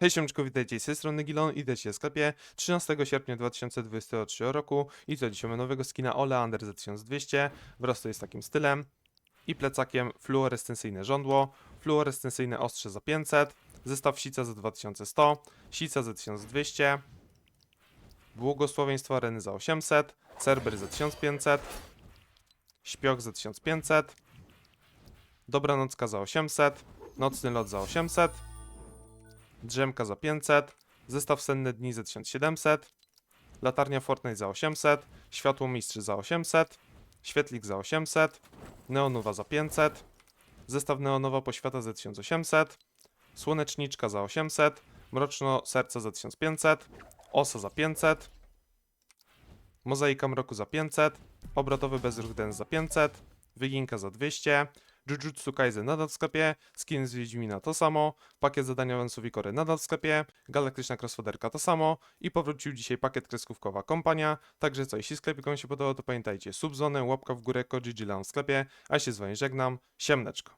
Hej siemczku, witajcie z tej strony Gilon i witajcie w sklepie 13 sierpnia 2023 roku i co dzisiaj mamy nowego skina Oleander za 1200 wraz to jest takim stylem i plecakiem fluorescencyjne żądło, fluorescencyjne ostrze za 500, zestaw sica za 2100, sica za 1200, błogosławieństwo areny za 800, cerber za 1500, śpioch za 1500, dobranocka za 800, nocny lot za 800, drzemka za 500, zestaw senne dni za 1700, latarnia Fortnite za 800, światło mistrzy za 800, świetlik za 800, neonowa za 500, zestaw neonowa poświata za 1800, słoneczniczka za 800, mroczno serce za 1500, osa za 500, mozaika mroku za 500, obrotowy bezruch dance za 500, wyginka za 200, Jujutsu Kaisen nadal w sklepie, skin z Wiedźmina to samo, pakiet zadania Wensowi Kory nadal w sklepie, galaktyczna crossfoderka to samo i powrócił dzisiaj pakiet kreskówkowa kompania, także co, jeśli sklepik wam się podobał to pamiętajcie, subzonę, łapka w górę, Gilan w sklepie, a się z wami żegnam, siemneczko.